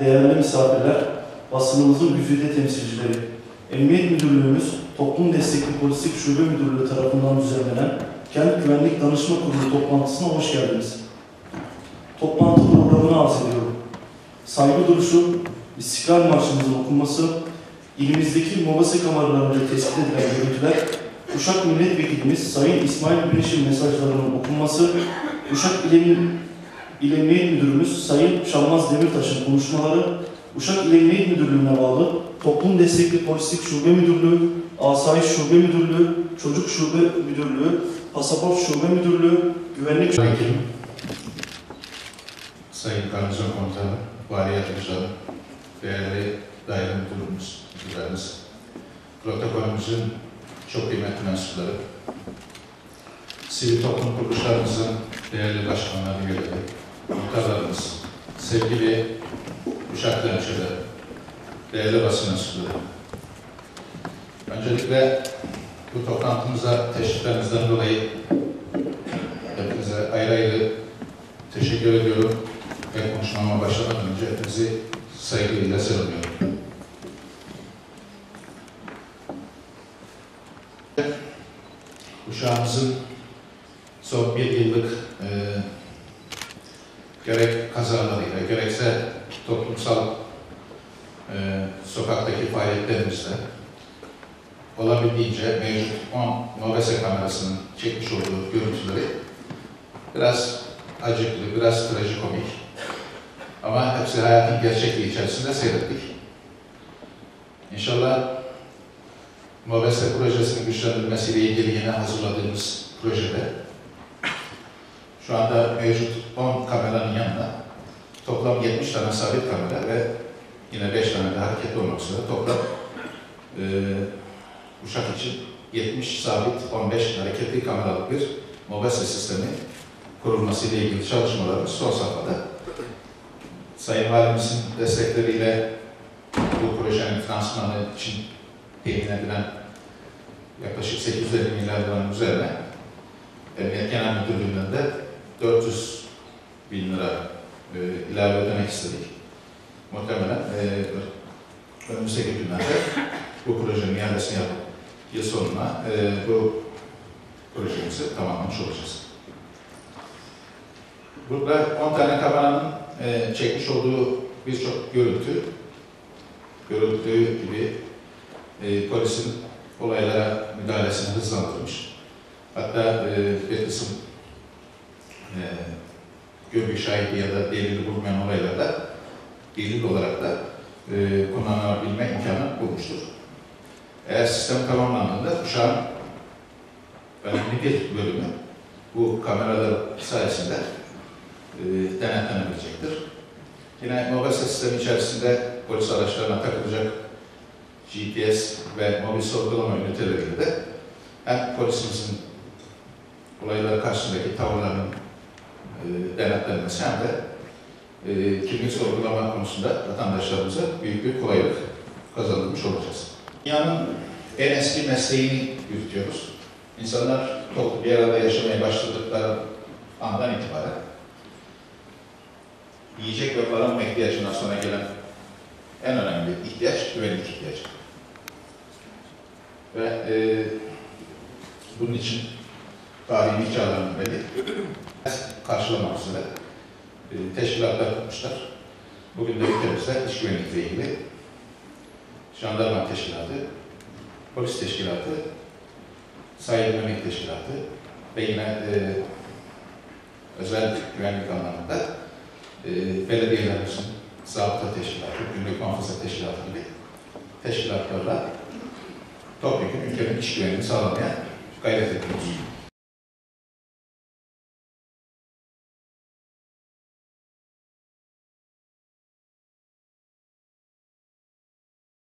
değerli misafirler, basınımızın güzide temsilcileri, Emniyet Müdürlüğümüz, Toplum Destekli Polislik Şube Müdürlüğü tarafından düzenlenen Kent Güvenlik Danışma Kurulu toplantısına hoş geldiniz. Toplantı programını arz ediyorum. Saygı duruşu, İstiklal Marşımızın okunması, ilimizdeki Mobase kameralarında tespit edilen görüntüler, Uşak Milletvekilimiz Sayın İsmail Güneş'in mesajlarının okunması, Uşak İl, İl Emniyet Müdürümüz Sayın Şalmaz Demirtaş'ın konuşmaları, Uşak İl Emniyet Müdürlüğü'ne bağlı Toplum Destekli Polislik Şube Müdürlüğü, Asayiş Şube Müdürlüğü, Çocuk Şube Müdürlüğü, Pasaport Şube Müdürlüğü, Güvenlik Şube Vekilim, Sayın Garnizon Komutanı, Vali Yardımcıları, değerli daire müdürümüz, müdürlerimiz, protokolümüzün çok kıymetli mensupları, sivil toplum kuruluşlarımızın değerli başkanları, üyeleri, muhtarlarımız, sevgili Uşak hemşehrileri, değerli basın mensupları. Öncelikle bu toplantımıza teşriflerinizden dolayı Hepinize ayrı ayrı teşekkür ediyorum ve konuşmama başlamadan önce hepinizi saygıyla selamlıyorum. Uşağımızın son bir yıllık e, gerek kazalarıyla gerekse toplumsal e, sokaktaki faaliyetlerimizle olabildiğince mevcut 10 Mobese kamerasının çekmiş olduğu görüntüleri biraz acıklı, biraz trajikomik ama hepsi hayatın gerçekliği içerisinde seyrettik. İnşallah Mobese projesinin güçlendirilmesiyle ilgili yine hazırladığımız projede şu anda mevcut 10 kameranın yanında toplam 70 tane sabit kamera ve yine 5 tane de hareketli olmak üzere toplam e, Uşak için 70 sabit, 15 hareketli kameralı bir mobese sistemi kurulması ile ilgili çalışmalarımız son safhada. Sayın Valimizin destekleriyle bu projenin finansmanı için temin edilen yaklaşık 850 milyar liranın üzerine Emniyet Genel Müdürlüğü'nden de 400 bin lira e, ilave ödemek istedik. Muhtemelen e, önümüzdeki günlerde bu projenin iadesini yapıp yıl sonuna e, bu projemizi tamamlamış olacağız. Burada 10 tane kameranın e, çekmiş olduğu birçok görüntü, görüldüğü gibi e, polisin olaylara müdahalesini hızlandırmış. Hatta e, bir kısım e, görgü şahidi ya da delili bulmayan olaylarda delil olarak da e, kullanılabilme imkanı bulmuştur. Eğer sistem tamamlandığında uşağın önemli bir bölümü bu kameralar sayesinde e, denetlenebilecektir. Yine Mobese sistemi içerisinde polis araçlarına takılacak GPS ve mobil sorgulama üniteleriyle de hem polisimizin olaylar karşısındaki tavırlarının e, denetlenmesi hem de e, kimlik sorgulama konusunda vatandaşlarımıza büyük bir kolaylık kazandırmış olacağız. Dünyanın en eski mesleğini yürütüyoruz. İnsanlar toplu bir arada yaşamaya başladıkları andan itibaren yiyecek ve barınma ihtiyacından sonra gelen en önemli ihtiyaç güvenlik ihtiyacı. Ve e, bunun için tarihi çağlarının beri karşılamak üzere e, teşkilatlar kurmuşlar. Bugün de ülkemizde iş güvenlikle jandarma teşkilatı, polis teşkilatı, sahil güvenlik teşkilatı ve yine e, özel güvenlik anlamında e, belediyelerimizin zabıta teşkilatı, günlük muhafaza teşkilatı gibi teşkilatlarla topyekun ülkenin iş güvenliğini sağlamaya gayret ediyoruz.